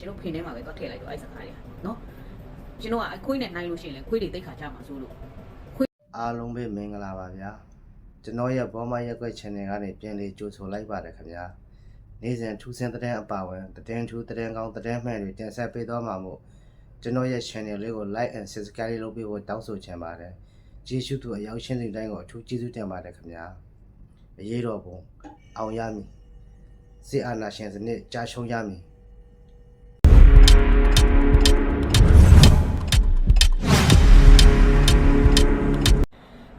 ကျွန်တော်ဖိနေမှာပဲတော့ထည့်လိုက်တော့အဲ့စကားတွေကနော်ကျွန်တော်ကအခွေးနဲ့နိုင်လို့ရှိရင်လေခွေးတွေတိတ်ခါကြမှာဆိုလို့အားလုံးပဲမင်္ဂလာပါဗျာကျွန်တော်ရဲ့ဘောမရက်ွက် channel ကနေပြန်လေးကြိုဆိုလိုက်ပါတယ်ခင်ဗျာနေ့စဉ်ထူးဆန်းတဲ့အပါဝင်သတင်းထူးသတင်းကောင်းသတင်းမှန်တွေတင်ဆက်ပေးသွားမှာမို့ကျွန်တော်ရဲ့ channel လေးကို like and subscribe လုပ်ပေးဖို့တောင်းဆိုချင်ပါတယ်ကျေးဇူးသူအရောက်ရှင်းစီတိုင်းကိုအထူးကျေးဇူးတင်ပါတယ်ခင်ဗျာအရေးတော်ပုံအောင်ရမည်စစ်အာဏာရှင်စနစ်ကြာရှုံးရမည်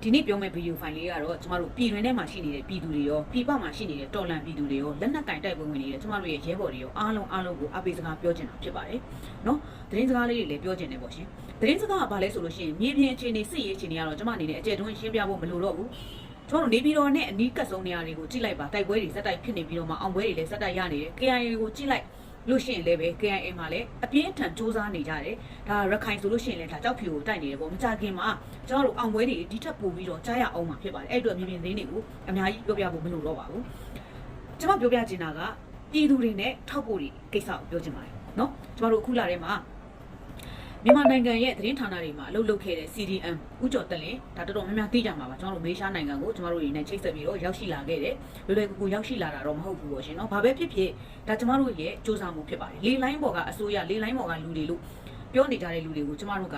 ဒီနေ့ပြောမယ့်ဗီဒီယိုဖိုင်လေးကတော့ကျမတို့ပြည်တွင်းထဲမှာရှိနေတဲ့ပြည်သူတွေရောပြည်ပမှာရှိနေတဲ့တော်လန်ပြည်သူတွေရောလက်နက်ကင်တိုက်ပွဲဝင်နေတဲ့ကျမတို့ရဲ့ရဲဘော်တွေရောအားလုံးအားလုံးကိုအပိစကားပြောချင်တာဖြစ်ပါတယ်နော်သတင်းစကားလေးတွေလည်းပြောချင်တယ်ပေါ့ရှင်သတင်းစကားကဘာလဲဆိုလို့ရှိရင်မြေပြင်အခြေအနေစစ်ရေးအခြေအနေကတော့ကျမအနေနဲ့အကျယ်တွင်းရှင်းပြဖို့မလိုတော့ဘူးကျမတို့နေပြည်တော်နဲ့အနီးကပ်ဆုံးနေရာတွေကိုကြည့်လိုက်ပါတိုက်ပွဲတွေစက်တိုက်ဖြစ်နေပြီးတော့မှအောင်ပွဲတွေလည်းစက်တိုက်ရနေတယ် KIA ကိုကြည့်လိုက် လို့ရှိရင်လည်းပဲ KIA မှာလည်းအပြင်းထန်စူးစမ်းနေကြတယ်ဒါရခိုင်ဆိုလို့ရှိရင်လည်းဒါကြောက်ဖြူကိုတိုက်နေတယ်ပေါ့မကြခင်မှာကျွန်တော်တို့အောင်ပွဲတွေဒီထက်ပိုပြီးတော့ကြားရအောင်မှာဖြစ်ပါတယ်အဲ့အတွက်မြေပြင်သတင်းတွေကိုအများကြီးပြောပြဖို့မလိုတော့ပါဘူးကျွန်မပြောပြချင်တာကပြည်သူတွေနဲ့ထောက်ပို့တွေကိစ္စကိုပြောချင်ပါတယ်နော်ကျွန်တော်တို့အခုလာထဲမှာ မြန်မာနိုင်ငံရဲ့သတင်းဌာနတွေမှာအလုပ်လုပ်ခဲ့တဲ့ CDM ဥကျော်တက်လင်ဒါတော်တော်များများသိကြမှာပါကျွန်တော်တို့မေရှားနိုင်ငံကိုကျွန်တော်တို့တွေနဲ့ချိတ်ဆက်ပြီးတော့ရောက်ရှိလာခဲ့တယ်လွယ်လွယ်ကူကူရောက်ရှိလာတာတော့မဟုတ်ဘူးပေါ့ရှင်နော်ဘာပဲဖြစ်ဖြစ်ဒါကျွန်တော်တို့ရဲ့စ조사မှုဖြစ်ပါတယ်လေလိုင်းပေါ်ကအစိုးရလေလိုင်းပေါ်ကလူတွေလို့ပြောနေကြတဲ့လူတွေကိုကျွန်တော်တို့က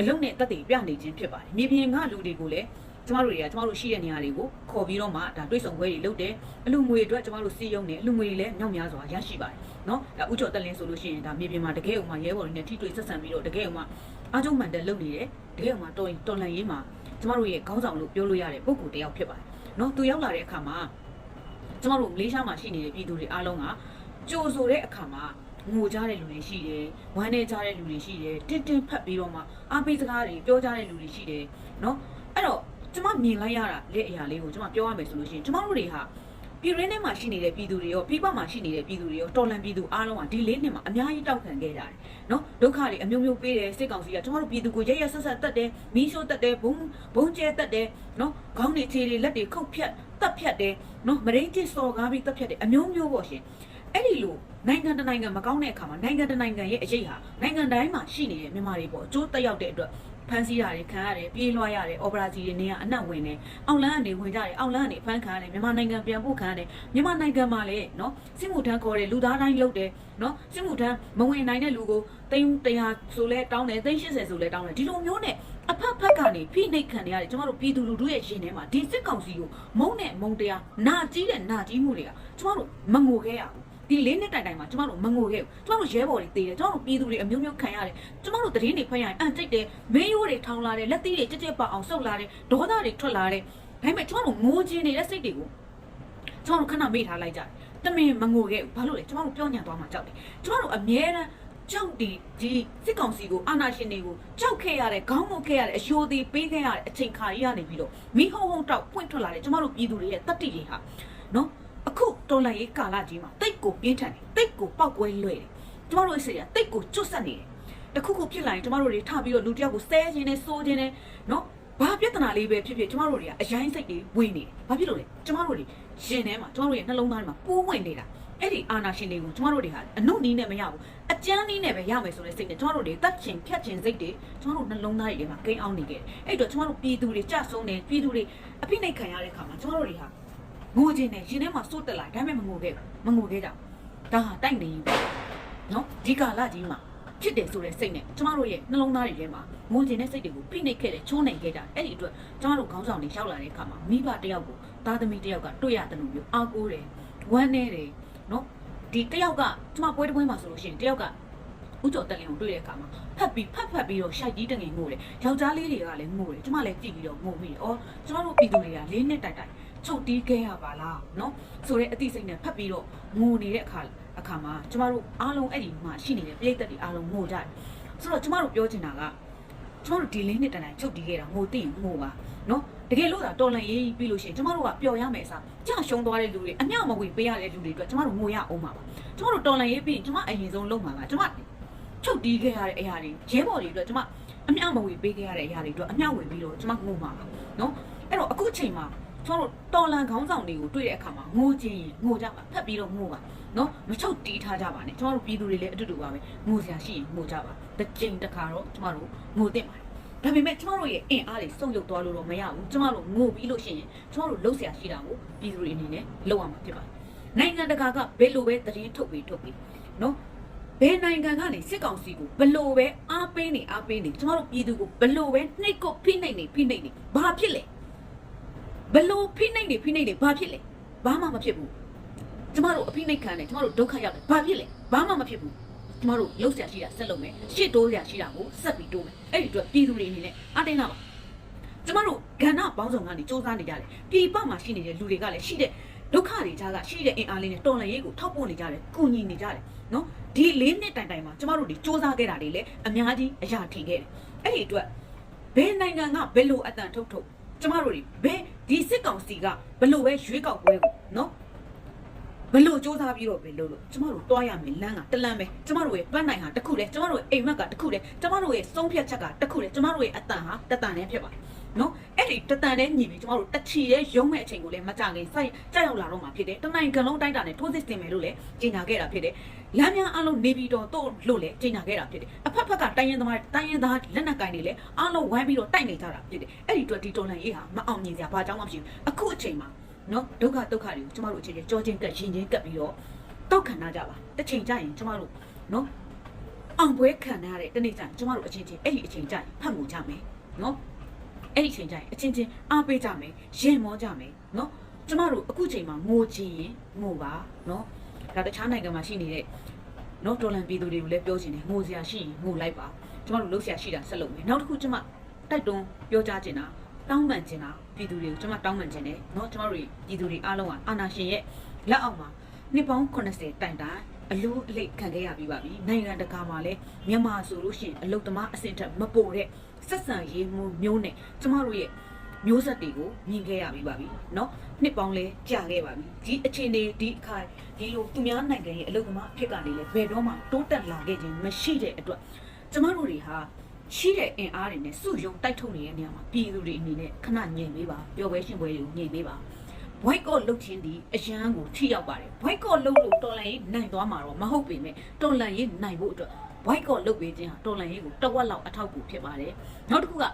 အလုပ်နဲ့တက်တည်ပြနေခြင်းဖြစ်ပါတယ်မြေပြင်ကလူတွေကိုလည်းကျမတို့တွေကကျမတို့ရှိတဲ့နေရာတွေကိုခေါ်ပြီးတော့မှဒါတွေ့ဆုံပွဲတွေလုပ်တယ်အလူငွေအတွက်ကျမတို့စီယုံတယ်အလူငွေတွေလည်းမြောက်များစွာရရှိပါတယ် နော်ဥကျော်တက်လင်းဆိုလို့ရှိရင်ဒါမြေပြင်မှာတကယ်ဥမာရဲဘော်တွေနဲ့ထိတွေ့ဆက်ဆံပြီးတော့တကယ်ဥမာအားကျုံမှန်တဲ့လုပ်နေတယ်တကယ်ဥမာတော်တော်လန်ရေးမှာကျမတို့ရဲ့ခေါင်းဆောင်လို့ပြောလို့ရတဲ့ပုံကူတယောက်ဖြစ်ပါတယ်နော်သူရောက်လာတဲ့အခါမှာကျမတို့မလေးရှားမှာရှိနေတဲ့ပြည်သူတွေအားလုံးကကြိုဆိုတဲ့အခါမှာငိုကြတဲ့လူတွေရှိတယ်ဝမ်းနေကြတဲ့လူတွေရှိတယ်တင်းတင်းဖက်ပြီးတော့မှအားပေးစကားတွေပြောကြတဲ့လူတွေရှိတယ်နော်အဲ့တော့ကျမမြင်လိုက်ရတာလက်အရာလေးကိုကျမပြောရမယ်ဆိုလို့ရှိရင်ကျမတို့တွေဟာ ပြည်ရင်းထဲမှာရှိနေတဲ့ပြည်သူတွေရောပြည်ပမှာရှိနေတဲ့ပြည်သူတွေရောတော်လန်ပြည်သူအားလုံးကဒီလေးနှစ်မှာအများကြီးတောက်ခံခဲ့ကြတယ်နော်ဒုက္ခတွေအမျိုးမျိုးပေးတယ်စစ်ကောင်စီကကျမတို့ပြည်သူကိုရရဆက်ဆက်တက်တယ်မီးရှို့တက်တယ်ဘုံဘုံကျဲတက်တယ်နော်ခေါင်းတွေခြေတွေလက်တွေခုတ်ဖြတ်တက်ဖြတ်တယ်နော်မရင်းကျစ်စော်ကားပြီးတက်ဖြတ်တယ်အမျိုးမျိုးပေါ့ရှင်အဲ့ဒီလိုနိုင်ငံတနိုင်ငံမကောင်းတဲ့အခါမှာနိုင်ငံတနိုင်ငံရဲ့အရေးဟာနိုင်ငံတိုင်းမှာရှိနေတဲ့မြန်မာတွေပေါ့အကျိုးတက်ရောက်တဲ့အတွက် ဖမ်းဆီးတာတွေခံရတယ်ပြေးလွှားရတယ်အော်ပရာစီတွေနေရအနက်ဝင်တယ်အောက်လန်းကနေဝင်ကြတယ်အောက်လန်းကနေဖမ်းခံရတယ်မြန်မာနိုင်ငံပြန်ပို့ခံရတယ်မြန်မာနိုင်ငံမှာလည်းနော်စစ်မှုထမ်းခေါ်တယ်လူသားတိုင်းလုပ်တယ်နော်စစ်မှုထမ်းမဝင်နိုင်တဲ့လူကိုသိန်း100ဆိုလဲတောင်းတယ်သိန်း80ဆိုလဲတောင်းတယ်ဒီလိုမျိုးနဲ့အဖက်ဖက်ကနေဖိနှိပ်ခံရတယ်ကျမတို့ပြည်သူလူထုရဲ့ရှင်ထဲမှာဒီစစ်ကောင်စီကိုမုန်းနဲ့မုန်းတရားနာကြီးတဲ့နာကြီးမှုတွေကကျမတို့မငိုခဲ့ရဘူး ဒီလေးနှစ်တိုင်တိုင်မှာကျမတို့မငိုခဲ့ဘူးကျမတို့ရဲဘော်တွေတေးတယ်ကျမတို့ပြည်သူတွေအမျိုးမျိုးခံရတယ်ကျမတို့သတင်းတွေဖတ်ရရင်အန်တိတ်တယ်မင်းရိုးတွေထောင်းလာတယ်လက်သီးတွေကြက်ကြက်ပအောင်ဆုပ်လာတယ်ဒေါသတွေထွက်လာတယ်ဒါပေမဲ့ကျမတို့ငိုချင်နေတဲ့စိတ်တွေကိုကျမတို့ခဏမေ့ထားလိုက်ကြတယ်တမင်မငိုခဲ့ဘူးဘာလို့လဲကျမတို့ပြောညံသွားမှကြောက်တယ်ကျမတို့အမြဲတမ်းကြောက်ဒီဒီစစ်ကောင်စီကိုအာဏာရှင်တွေကိုကြောက်ခဲ့ရတဲ့ခေါင်းမုတ်ခဲ့ရတဲ့အယိုသေးပေးခဲ့ရတဲ့အချိန်ခါကြီးကနေပြီးတော့မိဟုံဟုံတောက်ပွင့်ထွက်လာတဲ့ကျမတို့ပြည်သူတွေရဲ့တတ္တိတွေဟာနော် အခုတော်လိုင်းရေးကာလကြီးမှာတိတ်ကိုပြင်းထန်တယ်တိတ်ကိုပောက်ကွဲလွယ်တယ်ကျမတို့ရဲ့စိတ်ကတိတ်ကိုကျွတ်ဆက်နေတယ်တခုခုဖြစ်လာရင်ကျမတို့တွေထပြီးတော့လူတစ်ယောက်ကိုဆဲခြင်းနဲ့စိုးခြင်းနဲ့နော်ဘာပြဿနာလေးပဲဖြစ်ဖြစ်ကျမတို့တွေကအရင်စိတ်တွေဝင်နေတယ်ဘာဖြစ်လို့လဲကျမတို့တွေရင်ထဲမှာကျမတို့ရဲ့နှလုံးသားထဲမှာပိုးဝင်နေတာအဲ့ဒီအာနာရှင်တွေကိုကျမတို့တွေဟာအနုနီးနဲ့မရဘူးအကျန်းနီးနဲ့ပဲရမယ်ဆိုတဲ့စိတ်နဲ့ကျမတို့တွေတတ်ချင်ဖြတ်ချင်စိတ်တွေကျမတို့နှလုံးသားတွေထဲမှာကိန်းအောင်နေခဲ့တယ်အဲ့တော့ကျမတို့ပြည်သူတွေကြဆုံးတယ်ပြည်သူတွေအဖိနှိတ်ခံရတဲ့အခါမှာကျမတို့တွေဟာ ငိုခြင်းနဲ့ရှင်ထဲမှာစိုးတက်လာဒါပေမဲ့မငိုခဲ့ဘူးမငိုခဲ့ကြဘူးဒါဟာတိုက်နေပြီနော်ဒီကာလကြီးမှာဖြစ်တယ်ဆိုတဲ့စိတ်နဲ့ကျမတို့ရဲ့နှလုံးသားတွေထဲမှာငိုခြင်းတဲ့စိတ်တွေကိုဖိနှိပ်ခဲ့တယ်ချိုးနှိမ်ခဲ့ကြအဲ့ဒီအတွက်ကျမတို့ခေါင်းဆောင်တွေရောက်လာတဲ့အခါမှာမိဘတယောက်ကိုသားသမီးတယောက်ကတွေ့ရတယ်လို့မျိုးအားကိုးတယ်ဝမ်းနေတယ်နော်ဒီတယောက်ကကျမပွဲတစ်ပွဲမှာဆိုလို့ရှိရင်တယောက်ကဥကျော်တက်လင်ကိုတွေ့တဲ့အခါမှာဖတ်ပြီးဖတ်ဖတ်ပြီးတော့ရှိုက်ကြီးတငယ်ငိုတယ်ယောက်ျားလေးတွေကလည်းငိုတယ်ကျမလည်းကြည့်ပြီးတော့ငိုမိတယ်အော်ကျမတို့ပြည်သူတွေကလေးနှစ်တိုက်တိုက် ချုပ်တီးခဲ့ရပါလားနော်ဆိုတဲ့အသိစိတ်နဲ့ဖတ်ပြီးတော့ငိုနေတဲ့အခါအခါမှာကျမတို့အားလုံးအဲ့ဒီမှာရှိနေတဲ့ပြည်သက်တွေအားလုံးငိုကြတယ်ဆိုတော့ကျမတို့ပြောချင်တာကကျမတို့ဒီလေးနှစ်တန်းတိုင်းချုပ်တီးခဲ့တာငိုသိရင်ငိုပါနော်တကယ်လို့သာတော်လန်ရေးပြီးလို့ရှိရင်ကျမတို့ကပျော်ရမယ်အစားကြရှုံသွားတဲ့လူတွေအမျှမဝေပေးရတဲ့လူတွေအတွက်ကျမတို့ငိုရအောင်ပါပါကျမတို့တော်လန်ရေးပြီးရင်ကျမအရင်ဆုံးလုပ်မှာကကျမချုပ်တီးခဲ့ရတဲ့အရာတွေရဲဘော်တွေအတွက်ကျမအမျှမဝေပေးခဲ့ရတဲ့အရာတွေအတွက်အမျှဝေပြီးတော့ကျမငိုမှာပါနော်အဲ့တော့အခုချိန်မှာ ကျွန်တော်တို့တော်လန်ခေါင်းဆောင်တွေကိုတွေ့တဲ့အခါမှာငိုခြင်းရင်ငိုကြပါဖက်ပြီးတော့ငိုပါနော်မချုပ်တီးထားကြပါနဲ့ကျွန်တော်တို့ပြည်သူတွေလည်းအတူတူပါပဲငိုစရာရှိရင်ငိုကြပါတစ်ချိန်တစ်ခါတော့ကျွန်တော်တို့ငိုတင်ပါတယ်ဒါပေမဲ့ကျမတို့ရဲ့အင်အားတွေစုံယုတ်သွားလို့တော့မရဘူးကျမတို့ငိုပြီးလို့ရှိရင်ကျမတို့လှုပ်ရှားရှိတာကိုပြည်သူတွေအနေနဲ့လှုပ်ရမှာဖြစ်ပါတယ်နိုင်ငံတကာကဘယ်လိုပဲသတင်းထုတ်ပြီးထုတ်ပြီးနော်ဘယ်နိုင်ငံကနေစစ်ကောင်စီကိုဘယ်လိုပဲအားပေးနေအားပေးနေကျမတို့ပြည်သူကိုဘယ်လိုပဲနှိတ်ကိုဖိနှိပ်နေဖိနှိပ်နေဘာဖြစ်လဲ ဘယ်လိုဖိနှိပ်နေဖိနှိပ်နေဘာဖြစ်လဲဘာမှမဖြစ်ဘူးကျမတို့အဖိနှိပ်ခံတယ်ကျမတို့ဒုက္ခရောက်တယ်ဘာဖြစ်လဲဘာမှမဖြစ်ဘူး ကျမတို့လှုပ်ရှားရှိတာဆက်လုပ်မယ်ရှစ်တိုးရှားရှိတာကိုဆက်ပြီးတိုးမယ်အဲ့ဒီအတွက်ပြည်သူတွေအနေနဲ့အတင်းလာပါကျမတို့ကဏ္ဍပေါင်းစုံကနေစ조사နေကြတယ်ပြည်ပမှာရှိနေတဲ့လူတွေကလည်းရှိတဲ့ဒုက္ခတွေကြားကရှိတဲ့အင်အားလေးနဲ့တော်လှန်ရေးကိုထောက်ပို့နေကြတယ်ကုညီနေကြတယ်နော်ဒီလေးနှစ်တိုင်တိုင်မှာကျမတို့တွေစ조사ခဲ့တာတွေလည်းအများကြီးအရာထင်ခဲ့တယ်အဲ့ဒီအတွက်ဘယ်နိုင်ငံကဘယ်လိုအတန်ထုတ်ထုတ်ကျမတို့တွေဘယ် ဒီစစ်ကောင်စီကဘယ်လိုပဲရွေးကောက်ပွဲကိုနော်ဘလို့စူးစမ်းပြီးတော့ပဲလို့လို့ကျမတို့တွားရမယ်လမ်းကတလမ်းပဲကျမတို့ရဲ့ပန်းနိုင်ဟာတစ်ခုတည်းကျမတို့ရဲ့အိမ်မက်ကတစ်ခုတည်းကျမတို့ရဲ့ဆုံးဖြတ်ချက်ကတစ်ခုတည်းကျမတို့ရဲ့အတန်ဟာတတန်နဲ့ဖြစ်ပါတယ် နော်အဲ့ဒီတတန်နဲ့ညီပြီးကျမတို့တချီရဲ့ရုံးမဲ့အချိန်ကိုလည်းမကြခင်စိုက်ကြောက်ရောက်လာတော့မှဖြစ်တယ်တနိုင်ကလုံးတိုက်တာနဲ့ထိုးစစ်တင်မယ်လို့လည်းကြေညာခဲ့တာဖြစ်တယ်လမ်းများအလုံးနေပြီးတော့တို့လို့လည်းကြေညာခဲ့တာဖြစ်တယ်အဖက်ဖက်ကတိုင်းရင်သမားတိုင်းရင်သားလက်နက်ကင်တွေလည်းအလုံးဝိုင်းပြီးတော့တိုက်နေကြတာဖြစ်တယ်အဲ့ဒီအတွက်ဒီတော်လန်ရေးဟာမအောင်မြင်စရာဘာကြောင့်မှမရှိဘူးအခုအချိန်မှာနော်ဒုက္ခဒုက္ခတွေကိုကျမတို့အခြေချင်းကြောချင်းကပ်ရင်ချင်းကပ်ပြီးတော့တောက်ခံနာကြပါတစ်ချိန်ကျရင်ကျမတို့နော်အောင်ပွဲခံရတဲ့တနေ့ကျရင်ကျမတို့အချင်းချင်းအဲ့ဒီအချိန်ကျရင်ဖတ်မှုကြမယ်နော် အဲ့ဒီအချိန်ကျရင်အချင်းချင်းအားပေးကြမယ်ရင်မောကြမယ်နော်ကျမတို့အခုချိန်မှာငိုချင်ရင်ငိုပါနော်ဒါတခြားနိုင်ငံမှာရှိနေတဲ့နော်ဒေါ်လန်ပြည်သူတွေကိုလည်းပြောချင်တယ်ငိုစရာရှိရင်ငိုလိုက်ပါကျမတို့လှုပ်ရှားရှိတာဆက်လုပ်မယ်နောက်တစ်ခုကျမတိုက်တွန်းပြောကြားချင်တာတောင်းပန်ချင်တာပြည်သူတွေကိုကျမတောင်းပန်ချင်တယ်နော်ကျမတို့ပြည်သူတွေအားလုံးကအာနာရှင်ရဲ့လက်အောက်မှာနှစ်ပေါင်း80တိုင်တိုင်အလူအလိတ်ခံခဲ့ရပြီးပါပြီနိုင်ငံတကာမှာလည်းမြန်မာဆိုလို့ရှိရင်အလုတ်သမားအဆင့်ထက်မပိုတဲ့ ဆက်ဆံရေးမျိုးမျိုးနဲ့ကျမတို့ရဲ့မျိုးဆက်တွေကိုမြင်ခဲ့ရပြီးပါပြီเนาะနှစ်ပေါင်းလဲကြာခဲ့ပါပြီဒီအခြေအနေဒီအခါဒီလိုသူများနိုင်ငံရဲ့အလုတ်သမားအဖြစ်ကနေလဲဘယ်တော့မှတိုးတက်လာခဲ့ခြင်းမရှိတဲ့အတွက်ကျမတို့တွေဟာရှိတဲ့အင်အားတွေနဲ့စုယုံတိုက်ထုတ်နေတဲ့နေရာမှာပြည်သူတွေအနေနဲ့ခဏညင်ပေးပါပျော်ပွဲရှင်ပွဲတွေကိုညင်ပေးပါ boycott လုပ်ခြင်းဒီအရန်ကိုထိရောက်ပါတယ် boycott လုပ်လို့တော်လန်ရေးနိုင်သွားမှာတော့မဟုတ်ပေမဲ့တော်လန်ရေးနိုင်ဖို့အတွက် boycott လုပ်ပေးခြင်းဟာတော်လှန်ရေးကိုတဝက်လောက်အထောက်အကူဖြစ်ပါတယ်နောက်တစ်ခုက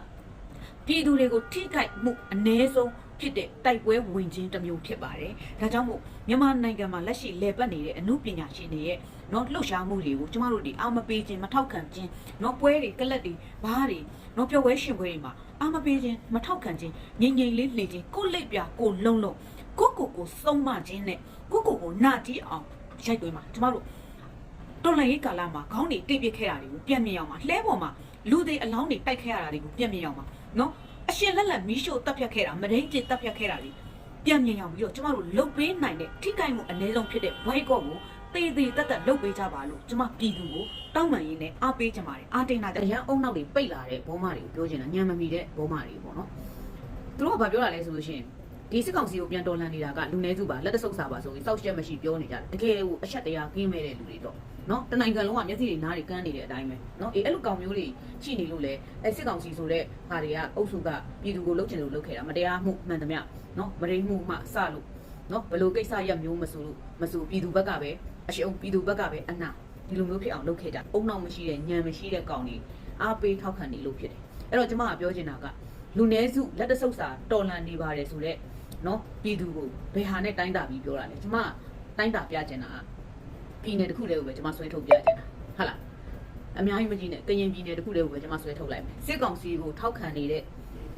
ပြည်သူတွေကိုထိခိုက်မှုအ ਨੇ ဆုံးဖြစ်တဲ့တိုက်ပွဲဝင်ခြင်းတစ်မျိုးဖြစ်ပါတယ်။ဒါကြောင့်မို့မြန်မာနိုင်ငံမှာလက်ရှိလေပတ်နေတဲ့အမှုပညာရှင်တွေရဲ့နော်လှုပ်ရှားမှုတွေကိုကျမတို့ဒီအာမပေးခြင်းမထောက်ခံခြင်းနော်ပွဲတွေကလပ်တွေဘားတွေနော်ပြောပွဲရှင်ပွဲတွေမှာအာမပေးခြင်းမထောက်ခံခြင်းငြိမ်ငြိမ်လေးလှည့်ခြင်းကိုလက်ပြကိုလုံလုံကိုကိုကိုစုံမခြင်းနဲ့ကိုကိုကိုနာတီးအောင်ရိုက်သွင်းပါကျမတို့ တော်လန်ရေးကာလမှာခေါင်းတွေတိတ်ပစ်ခဲ့တာတွေကိုပြန်မြင်အောင်မှာလှဲပေါ်မှာလူတွေအလောင်းတွေတိုက်ခဲ့ရတာတွေကိုပြန်မြင်အောင်မှာနော်အရှင်လက်လက်မီးရှို့တပ်ဖြတ်ခဲ့တာမရင်းကျစ်တပ်ဖြတ်ခဲ့တာတွေပြန်မြင်အောင်ပြီးတော့ကျမတို့လုတ်ပေးနိုင်တဲ့ထိကိုက်မှုအနည်းဆုံးဖြစ်တဲ့ဘိုက်ကော့ကိုတေးသေးတက်တက်လုတ်ပေးကြပါလို့ကျမပြည်သူကိုတောင်းပန်ရင်းနဲ့အားပေးကြပါတယ်အားတင်တာကြရန်အုံနောက်တွေပိတ်လာတဲ့ဘောမတွေကိုပြောချင်တာညံမမီတဲ့ဘောမတွေပေါ့နော်သူတို့ကဘာပြောတာလဲဆိုလို့ရှိရင်ဒီစစ်ကောင်စီကိုပြန်တော်လှန်နေတာကလူနည်းစုပါလက်တဆုပ်စာပါဆိုပြီးစောက်ချက်မရှိပြောနေကြတယ်တကယ်ကိုအချက်တရားကင်းမဲ့တဲ့လူတွေတော့ နော်တနိုင်ငံလုံးကမျက်စိတွေနားတွေကန်းနေတဲ့အတိုင်းပဲနော်အေးအဲ့လိုကောင်မျိုးတွေရှိနေလို့လေအဲ့စစ်ကောင်စီဆိုတဲ့ဟာတွေကအုပ်စုကပြည်သူကိုလှုပ်ချင်လို့လှုပ်ခဲ့တာမတရားမှုမှန်သမျှနော်မရင်းမှုမှစလို့နော်ဘလို့ကိစ္စရက်မျိုးမဆိုလို့မဆိုပြည်သူဘက်ကပဲအရှုံးပြည်သူဘက်ကပဲအနာဒီလိုမျိုးဖြစ်အောင်လုပ်ခဲ့ကြအုံနောက်မရှိတဲ့ညံမရှိတဲ့ကောင်တွေအားပေးထောက်ခံနေလို့ဖြစ်တယ်အဲ့တော့ကျွန်မကပြောချင်တာကလူနည်းစုလက်တဆုပ်စာတော်လန်နေပါတယ်ဆိုတော့နော်ပြည်သူကိုဘယ်ဟာနဲ့တိုင်းတာပြီးပြောတာလဲကျမတိုင်းတာပြချင်တာက ပြည်နယ်တစ်ခုတည်းကိုပဲကျမဆွဲထုတ်ပြချင်တာဟုတ်လားအများကြီးမကြည့်နဲ့ကရင်ပြည်နယ်တစ်ခုတည်းကိုပဲကျမဆွဲထုတ်လိုက်မယ်စစ်ကောင်စီကိုထောက်ခံနေတဲ့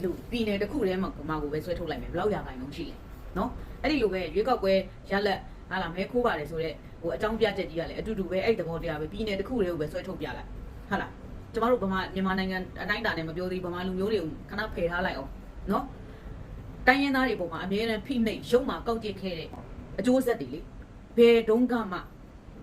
လူပြည်နယ်တစ်ခုတည်းမှာမှာကိုပဲဆွဲထုတ်လိုက်မယ်ဘယ်လောက်ရာခိုင်နှုန်းရှိလဲနော်အဲ့ဒီလိုပဲရွေးကောက်ပွဲရလက်ဟာလာမဲခိုးပါတယ်ဆိုတော့ဟိုအကြောင်းပြချက်ကြီးကလည်းအတူတူပဲအဲ့ဒီသဘောတရားပဲပြည်နယ်တစ်ခုတည်းကိုပဲဆွဲထုတ်ပြလိုက်ဟုတ်လားကျမတို့ဗမာမြန်မာနိုင်ငံအတိုင်းအတာနဲ့မပြောသေးဗမာလူမျိုးတွေကိုခဏဖယ်ထားလိုက်အောင်နော်တိုင်းရင်းသားတွေပုံမှာအမြဲတမ်းဖိနှိပ်ရုံမှာကောက်ကျစ်ခဲ့တဲ့အကျိုးဆက်တွေလေဘယ်တုန်းကမှ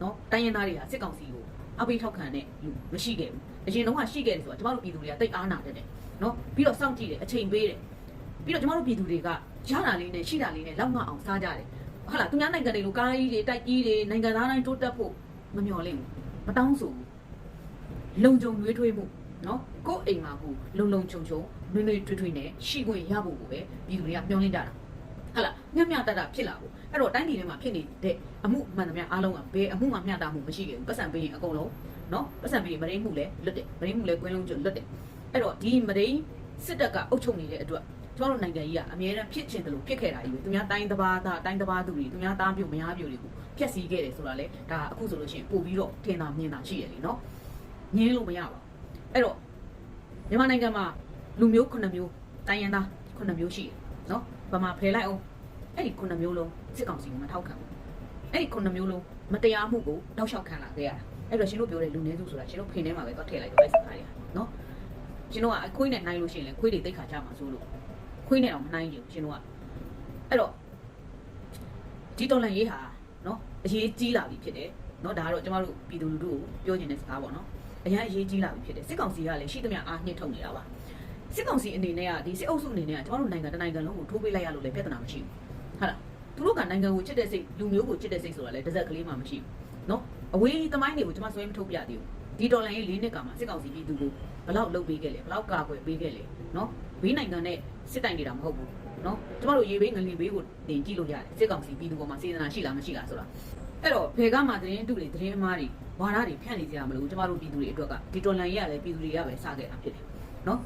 နော်တိုင်းရင်းသားတွေကစစ်ကောင်စီကိုအပိထောက်ခံတဲ့လူမရှိခဲ့ဘူးအရင်တုန်းကရှိခဲ့တယ်ဆိုတော့ကျမတို့ပြည်သူတွေကတိတ်အားနာတတ်တယ်နော်ပြီးတော့စောင့်ကြည့်တယ်အချိန်ပေးတယ်ပြီးတော့ကျမတို့ပြည်သူတွေကရတာလေးနဲ့ရှိတာလေးနဲ့လောက်ငအောင်စားကြတယ်ဟုတ်လားသူများနိုင်ငံတွေလိုကားကြီးတွေတိုက်ကြီးတွေနိုင်ငံသားတိုင်းတိုးတက်ဖို့မမျှော်လင့်ဘူးမတောင်းဆိုဘူးလုံခြုံရွေးထွေးမှုနော်ကိုယ့်အိမ်မှာကိုလုံလုံခြုံခြုံနှွေးနှွေးထွေးထွေးနဲ့ရှိခွင့်ရဖို့ကိုပဲပြည်သူတွေကပြောင်းလင်းကြတာ ဟတ်လားမျက်မျှတတဖြစ်လာဖို့အဲ့တော့တိုင်းပြည်ထဲမှာဖြစ်နေတဲ့အမှုမှန်သမျှအားလုံးကဘယ်အမှုမှမျှတမှုမရှိခဲ့ဘူးပတ်စံပေးရင်အကုန်လုံးနော်ပတ်စံပေးရင်မရင်းမှုလည်းလွတ်တယ်မရင်းမှုလည်းကွင်းလုံးကျွတ်လွတ်တယ်အဲ့တော့ဒီမရင်းစစ်တပ်ကအုပ်ချုပ်နေတဲ့အတွက်ကျမတို့နိုင်ငံကြီးကအများအားဖြစ်ချင်တယ်လို့ဖြစ်ခဲ့တာကြီးပဲသူများတိုင်းတစ်ပါးသားတိုင်းတစ်ပါးသူတွေသူများသားပြုတ်မများပြုတ်တွေကိုဖျက်ဆီးခဲ့တယ်ဆိုတာလေဒါအခုဆိုလို့ရှိရင်ပို့ပြီးတော့ထင်သာမြင်သာရှိရတယ်နော်ငင်းလို့မရပါဘူးအဲ့တော့မြန်မာနိုင်ငံမှာလူမျိုး9မျိုးတိုင်းရင်းသား9မျိုးရှိတယ် နော်ဗမာဖယ်လိုက်အောင်အဲ့ဒီ9မျိုးလုံးစစ်ကောင်စီကမထောက်ခံဘူးအဲ့ဒီ9မျိုးလုံးမတရားမှုကိုတောက်လျှောက်ခံလာခဲ့ရတာအဲ့တော့ရှင်တို့ပြောတဲ့လူနည်းစုဆိုတာရှင်တို့ဖိနေမှာပဲတော့ထည့်လိုက်တော့လိုက်စကားတွေနော်ရှင်တို့ကအခွေးနဲ့နိုင်လို့ရှိရင်လေခွေးတွေတိတ်ခါကြမှာဆိုလို့ခွေးနဲ့တော့မနိုင်ကြဘူးရှင်တို့ကအဲ့တော့ဒီတော်လန်ရေးဟာနော်အရေးကြီးလာပြီဖြစ်တယ်နော်ဒါကတော့ကျမတို့ပြည်သူလူထုကိုပြောချင်တဲ့စကားပေါ့နော်အရင်အရေးကြီးလာပြီဖြစ်တယ်စစ်ကောင်စီကလည်းရှိသမျှအားနှိမ့်ထုတ်နေတာပါ စစ်ကောင်စီအနေနဲ့ကဒီစစ်အုပ်စုအနေနဲ့ကကျမတို့နိုင်ငံတစ်နိုင်ငံလုံးကိုထိုးပေးလိုက်ရလို့လည်းပြဿနာမရှိဘူးဟုတ်လားသူတို့ကနိုင်ငံကိုချစ်တဲ့စိတ်လူမျိုးကိုချစ်တဲ့စိတ်ဆိုတာလည်းတစ်စက်ကလေးမှမရှိဘူးနော်အဝေးသမိုင်းတွေကိုကျမဆွဲမထုတ်ပြသေးဘူးဒီဒေါ်လာရေး၄နှစ်ကမှစစ်ကောင်စီပြည်သူကိုဘလောက်လုပ်ပေးခဲ့လဲဘလောက်ကာကွယ်ပေးခဲ့လဲနော်ဘေးနိုင်ငံနဲ့စစ်တိုင်နေတာမဟုတ်ဘူးနော်ကျမတို့ရေဘေးငလီဘေးကိုတင်ကြည့်လို့ရတယ်စစ်ကောင်စီပြည်သူပေါ်မှာစေတနာရှိလားမရှိလားဆိုတာအဲ့တော့ဘယ်ကမှသတင်းတူတွေသတင်းအမားတွေဝါဒတွေဖြန့်နေကြရမလို့ကျမတို့ပြည်သူတွေအတွက်ကဒီဒေါ်လာရေးရတယ်ပြည်သူတွေကပဲစခဲ့တာဖြစ်တယ်နော်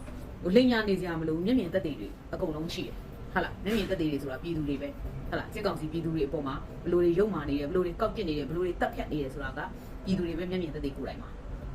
ဟိုလိန်ညာနေကြရမလို့မျက်မြင်သက်သေတွေအကုန်လုံးရှိတယ်ဟုတ်လားမျက်မြင်သက်သေတွေဆိုတာပြည်သူတွေပဲဟုတ်လားစစ်ကောင်စီပြည်သူတွေအပေါ်မှာဘလို့တွေရုံမာနေတယ်ဘလို့တွေကောက်ပစ်နေတယ်ဘလို့တွေတက်ဖြတ်နေတယ်ဆိုတာကပြည်သူတွေပဲမျက်မြင်သက်သေကိုယ်တိုင်မှာ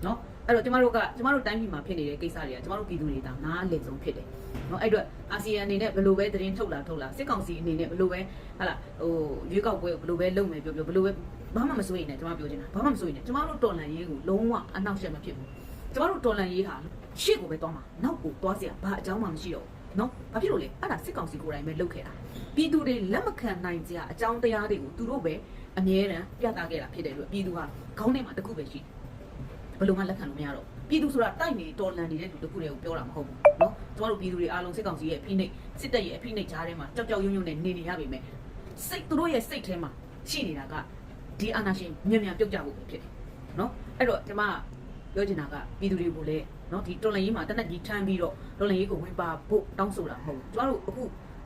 နော်အဲ့တော့ကျမတို့ကကျမတို့တိုင်းပြည်မှာဖြစ်နေတဲ့ကိစ္စတွေကကျမတို့ပြည်သူတွေတောင်နားအလည်ဆုံးဖြစ်တယ်နော်အဲ့တော့အာဆီယံအနေနဲ့ဘလို့ပဲသတင်းထုတ်လာထုတ်လာစစ်ကောင်စီအနေနဲ့ဘလို့ပဲဟာလာဟိုရွေးကောက်ပွဲကိုဘလို့ပဲလုပ်မယ်ပြောပြောဘလို့ပဲဘာမှမစိုးရင်လည်းကျမပြောချင်တာဘာမှမစိုးရင်လည်းကျမတို့တော်လန်ရေးကိုလုံးဝအနောက်ရှက်မဖြစ်ဘူးကျမတို့တော်လန်ရေးဟာ ရှေ့ကိုပဲသွားမှာနောက်ကိုသွားเสียဘာအကြောင်းမှမရှိတော့ဘူးနော်ဘာဖြစ်လို့လဲအဲ့ဒါစစ်ကောင်စီကိုယ်တိုင်ပဲလုပ်ခဲ့တာပြည်သူတွေလက်မခံနိုင်ကြအကြောင်းတရားတွေကိုသူတို့ပဲအမြဲတမ်းပြသခဲ့တာဖြစ်တယ်လို့ပြည်သူကခေါင်းထဲမှာတခုပဲရှိဘယ်လိုမှလက်ခံလို့မရတော့ပြည်သူဆိုတာတိုက်နေတော်လန်နေတဲ့လူတခုတည်းကိုပြောတာမဟုတ်ဘူးနော်ကျမတို့ပြည်သူတွေအားလုံးစစ်ကောင်စီရဲ့ဖိနှိပ်စစ်တပ်ရဲ့ဖိနှိပ်ကြားထဲမှာကြောက်ကြောက်ရွံ့ရွံ့နဲ့နေနေရပါမယ်စိတ်သူတို့ရဲ့စိတ်ထဲမှာရှိနေတာကဒီအာနာရှင်မြန်မြန်ပြုတ်ကြဖို့ပဲဖြစ်တယ်နော်အဲ့တော့ကျမပြောချင်တာကပြည်သူတွေကိုလည်း နော်ဒီတော်လန်ရေးမှာတနက်ကြီးထမ်းပြီးတော့တော်လန်ရေးကိုဝင်ပါဖို့တောင်းဆိုတာမဟုတ်ဘူးကျွန်တော်တို့အခု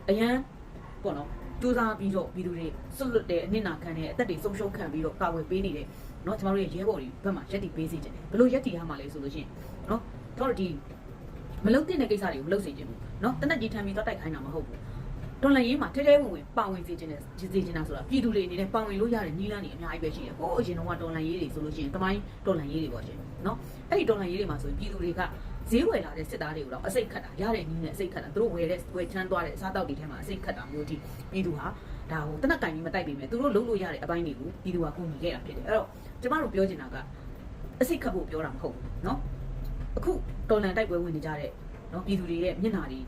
အရန်ပေါ့နော်စူးစမ်းပြီးတော့ပြည်သူတွေဆွတ်လွတ်တဲ့အနစ်နာခံတဲ့အသက်တွေဆုံးရှုံးခံပြီးတော့ကာဝယ်ပေးနေတယ်နော်ကျွန်တော်တို့ရဲ့ရဲဘော်တွေဘက်မှာရက်တီပေးစီတယ်ဘလို့ရက်တီရမှာလဲဆိုလို့ရှိရင်နော်ကျွန်တော်တို့ဒီမလုတ်တဲ့ကိစ္စတွေကိုမလုတ်စေချင်ဘူးနော်တနက်ကြီးထမ်းပြီးတော့တိုက်ခိုင်းတာမဟုတ်ဘူး ဒေါ်လာရင်းမှာထဲထဲဝင်ဝင်ပါဝင်စေခြင်းနဲ့ရည်စေခြင်းတာဆိုတာပြည်သူတွေအနေနဲ့ပါဝင်လို့ရတဲ့နည်းလမ်းတွေအများကြီးပဲရှိတယ်။ဟိုအရင်တော့ဒေါ်လာရင်းတွေဆိုလို့ရှိရင်တမိုင်းဒေါ်လာရင်းတွေပေါ့ရှင်။နော်။အဲ့ဒီဒေါ်လာရင်းတွေမှာဆိုရင်ပြည်သူတွေကဈေးဝယ်လာတဲ့စစ်သားတွေကိုတော့အစိတ်ခတ်တာရတဲ့နည်းနဲ့အစိတ်ခတ်တာသူတို့ဝယ်တဲ့ဝယ်ချမ်းသွားတဲ့အစားတောက်တွေထဲမှာအစိတ်ခတ်တာမျိုးတိပြည်သူဟာဒါဟိုတနက်ကင်ကြီးမတိုက်ပေမဲ့သူတို့လုံးလို့ရတဲ့အပိုင်းတွေကိုပြည်သူကကုန်ကြီးခဲ့တာဖြစ်တယ်။အဲ့တော့ကျမတို့ပြောချင်တာကအစိတ်ခတ်ဖို့ပြောတာမဟုတ်ဘူးနော်။အခုဒေါ်လာတိုက်ပွဲဝင်နေကြတဲ့နော်ပြည်သူတွေရဲ့မျက်နှာတွေ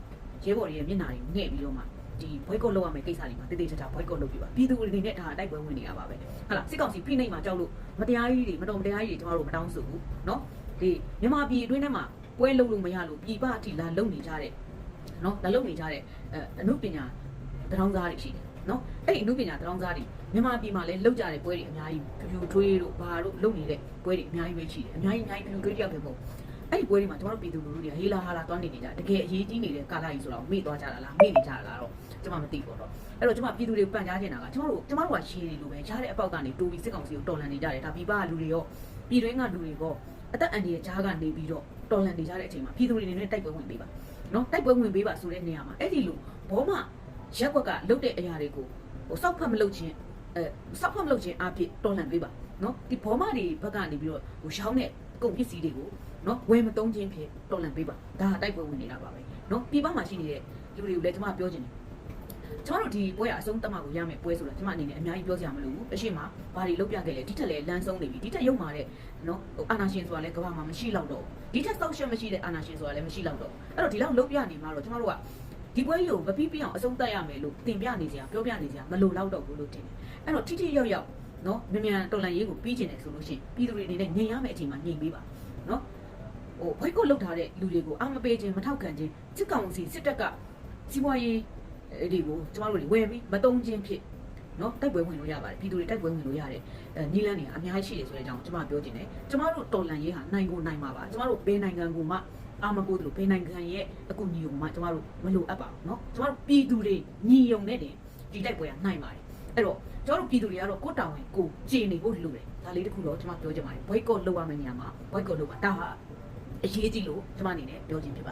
ရဲဘော်တွေရဲ့မျက်နှာတွေငှဲ့ပြီးတော့မှ ဒီ boycott လုပ်ရမယ့်ကိစ္စတွေမှာတိတိကျကျ boycott လုပ်ပြပါပြည်သူတွေနဲ့ဒါတိုက်ပွဲဝင်နေတာပါပဲဟုတ်လားစစ်ကောင်စီဖိနှိပ်မှာကြောက်လို့မတရားကြီးတွေမတော်မတရားကြီးတွေကျမတို့မတောင်းဆိုဘူးเนาะဒီမြန်မာပြည်အတွင်းထဲမှာပွဲလုပ်လို့မရလို့ပြည်ပအထိလာလုံနေကြတဲ့เนาะလာလုံနေကြတဲ့အဲအမှုပညာတရောင်းသားတွေရှိတယ်เนาะအဲ့ဒီအမှုပညာတရောင်းသားတွေမြန်မာပြည်မှာလည်းလုံကြတဲ့ပွဲတွေအများကြီးဖြူဖြူထွေးတို့ဘာတို့လုံနေတဲ့ပွဲတွေအများကြီးပဲရှိတယ်အများကြီးအများကြီးဖြူဖြူထွေးကြောက်တယ်ပေါ့အဲ့ဒီပွဲတွေမှာကျမတို့ပြည်သူလူထုတွေကဟေးလာဟာလာတွန်းနေနေကြတကယ်အရေးကြီးနေတဲ့ကာလကြီးဆိုတော့မေ့သွားကြတာလားမေ့နေကြတာလားတော့ ကျမမသိဘူးတော့အဲ့တော့ကျမပြည်သူတွေကိုပန်ကြားချင်တာကကျမတို့ကျမတို့ကရှေးနေလို့ပဲရားတဲ့အပေါက်ကနေတိုးပြီးစစ်ကောင်စီကိုတော်လှန်နေကြတယ်ဒါပြည်ပကလူတွေရောပြည်တွင်းကလူတွေရောအသက်အန္တရာယ်ကြားကနေပြီးတော့တော်လှန်နေကြတဲ့အချိန်မှာပြည်သူတွေနေနဲ့တိုက်ပွဲဝင်ပေးပါနော်တိုက်ပွဲဝင်ပေးပါဆိုတဲ့နေရာမှာအဲ့ဒီလိုဘောမရက်ွက်ကလုတ်တဲ့အရာတွေကိုဟိုစောက်ဖက်မလုတ်ခြင်းအဲစောက်ဖက်မလုတ်ခြင်းအဖြစ်တော်လှန်ပေးပါနော်ဒီဘောမတွေဘက်ကနေပြီးတော့ဟိုရောင်းတဲ့ကုန်ပစ္စည်းတွေကိုနော်ဝယ်မသုံးခြင်းဖြစ်တော်လှန်ပေးပါဒါကတိုက်ပွဲဝင်နေတာပါပဲနော်ပြည်ပမှာရှိနေတဲ့လူတွေကိုလည်းကျွန်မပြောချင်တယ် ကျမတို့ဒီပွဲအဆုံးတမကိုရမယ်ပွဲဆိုတာကျမအနေနဲ့အများကြီးပြောကြရမလို့ဘူးအရှိမဘာတွေလုပ်ပြခဲ့လဲဒီထက်လည်းလမ်းဆုံးနေပြီဒီထက်ရုံမာတဲ့နော်ဟိုအာနာရှင်ဆိုတာလည်းကမ္ဘာမှာမရှိတော့တော့ဒီထက်ဆောက်ရှက်မရှိတဲ့အာနာရှင်ဆိုတာလည်းမရှိတော့တော့အဲ့တော့ဒီလောက်လုပ်ပြနေမှာတော့ကျမတို့ကဒီပွဲကြီးကိုမပြီးပြအောင်အဆုံးသတ်ရမယ်လို့တင်ပြနေစရာပြောပြနေစရာမလိုတော့တော့ဘူးလို့ထင်တယ်အဲ့တော့ထိထိရောက်ရောက်နော်မြန်မြန်တော်လန်ရေးကိုပြီးကျင်တယ်ဆိုလို့ရှိရင်ပြည်သူတွေအနေနဲ့ညင်ရမယ့်အချိန်မှာညင်ပေးပါနော်ဟိုဘိုက်ကိုလောက်ထားတဲ့လူတွေကိုအာမပေးခြင်းမထောက်ခံခြင်းစစ်ကောင်စီစစ်တပ်ကစီးပွားရေး ဒီကိုကျမတို့တွေဝင်ပြီးမတုံချင်းဖြစ်နော်တိုက်ပွဲဝင်လို့ရပါတယ်ပြည်သူတွေတိုက်ပွဲဝင်လို့ရတယ်ညီလန်းတွေအများကြီးရှိတယ်ဆိုတဲ့အကြောင်းကျမပြောချင်တယ်ကျမတို့တော်လန်ရေးဟာနိုင်ကိုနိုင်မှာပါကျမတို့ဘယ်နိုင်ငံကိုမှအာမကိုတို့ဘယ်နိုင်ငံရဲ့အကူအညီကိုမှကျမတို့မလိုအပ်ပါဘူးနော်ကျမတို့ပြည်သူတွေညီယုံနဲ့တင်ဒီတိုက်ပွဲကနိုင်ပါတယ်အဲ့တော့ကျမတို့ပြည်သူတွေကတော့ကိုတောင်ဝင်ကိုကြည်နေဖို့လိုတယ်ဒါလေးတခုတော့ကျမပြောချင်ပါတယ် boycott လုပ်ရမယ့်နေရာမှာ boycott လုပ်ပါဒါဟာအရေးကြီးလို့ကျမအနေနဲ့ပြောချင်ဖြစ်ပါတယ်